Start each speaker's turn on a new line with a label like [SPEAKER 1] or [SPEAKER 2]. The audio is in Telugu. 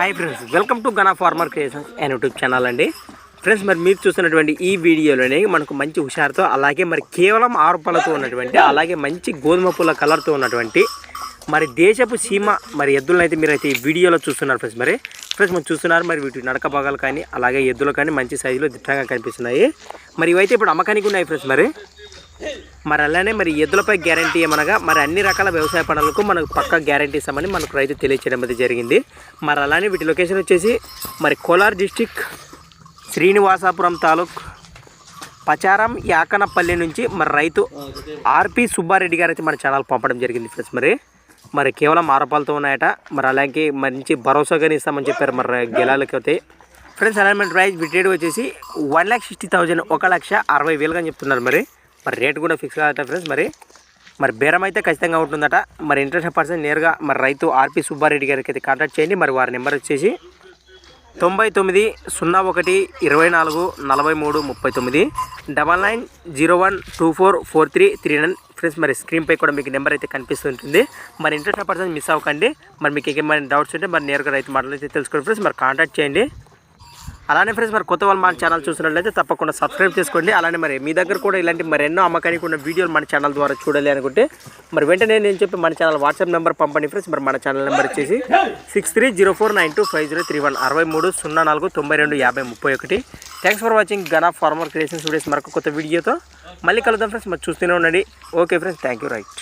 [SPEAKER 1] Hi friends welcome to Gana farmer creations and YouTube channel అండి. ఫ్రెండ్స్ మరి మీరు చూస్తున్నటువంటి ఈ వీడియోలోనే మనకు మంచి హుషారుతో అలాగే మరి కేవలం ఆరు పళ్ళతో ఉన్నటువంటి అలాగే మంచి గోధుమ పూల కలర్తో ఉన్నటువంటి మరి దేశపు సీమ మరి ఎద్దులను అయితే మీరు అయితే ఈ వీడియోలో చూస్తున్నారు ఫ్రెండ్స్ మరి. ఫ్రెండ్స్ మనం చూస్తున్నారు మరి వీటి నడక భాగాలు కానీ అలాగే ఎద్దులు కానీ మంచి సైజులో దిట్టంగా కనిపిస్తున్నాయి. మరి ఇవైతే ఇప్పుడు అమ్మకానికి ఉన్నాయి ఫ్రెండ్స్ మరి. మరి అలానే మరి ఎద్దులపై గ్యారంటీ ఏమనగా మరి అన్ని రకాల వ్యవసాయ పనులకు మనకు పక్క గ్యారంటీ ఇస్తామని మనకు రైతు తెలియచేయడం అయితే జరిగింది. మరి అలానే వీటి లొకేషన్ వచ్చేసి మరి కోలార్ డిస్టిక్ శ్రీనివాసాపురం తాలూక్ పచారం యాకనపల్లి నుంచి మరి రైతు ఆర్పి సుబ్బారెడ్డి గారు అయితే మన ఛానల్ పంపడం జరిగింది ఫ్రెండ్స్ మరి. మరి కేవలం ఆరోపాలతో ఉన్నాయట. మరి అలాగే మంచి భరోసాగానే ఇస్తామని చెప్పారు మరి గెలాలకి అయితే. ఫ్రెండ్స్ అలాంటి ప్రైస్ బిటేడ్ వచ్చేసి వన్ ల్యాక్ సిక్స్టీ థౌజండ్ ఒక లక్ష అరవై వేలుగా చెప్తున్నారు మరి. మరి రేట్ కూడా ఫిక్స్ కాదట ఫ్రెండ్స్ మరి మరి బేరం అయితే ఖచ్చితంగా ఉంటుందట. మరి ఇంట్రెస్ట్ పర్సన్ నేరుగా మరి రైతు ఆర్పి సుబ్బారెడ్డి గారికి అయితే కాంటాక్ట్ చేయండి. మరి వారి నెంబర్ వచ్చేసి తొంభై తొమ్మిది సున్నా ఒకటి ఇరవై నాలుగు నలభై మూడు ముప్పై తొమ్మిది double nine zero one two four four three three nine friends మరి స్క్రీన్పై కూడా మీకు నెంబర్ అయితే కనిపిస్తుంటుంది. మరి ఇంట్రెస్ట్ పర్సన్ మిస్ అవ్వకండి. మరి మీకు ఏమైనా డౌట్స్ ఉంటే మరి నేరుగా రైతు మాటలు అయితే తెలుసుకోండి. ఫ్రెండ్స్ మరి కాంటాక్ట్ చేయండి. అలానే ఫ్రెండ్స్ మరి కొత్త వాళ్ళు మన ఛానల్ చూసినట్లయితే తప్పకుండా సబ్స్క్రైబ్ చేసుకోండి. అలానే మరి మీ దగ్గర కూడా ఇలాంటి మరి ఎన్నో అమ్మకానికి ఉన్న వీడియోలు మన ఛానల్ ద్వారా చూడాలి అనుకుంటే మరి వెంటనే నేను చెప్పి మన ఛానల్ వాట్సాప్ నెంబర్ పంపండి ఫ్రెండ్స్ మరి మన ఛానల్ నెంబర్ వచ్చేసి six three zero four nine two five zero three one అరవై మూడు సున్నా నాలుగు తొంభై రెండు యాభై ముప్పై ఒకటి. Thanks for watching Gana farmer creations videos మరొక కొత్త వీడియోతో మళ్ళీ కలుద్దాం ఫ్రెండ్స్ మరి చూస్తూనే ఉండండి. Okay friends thank you right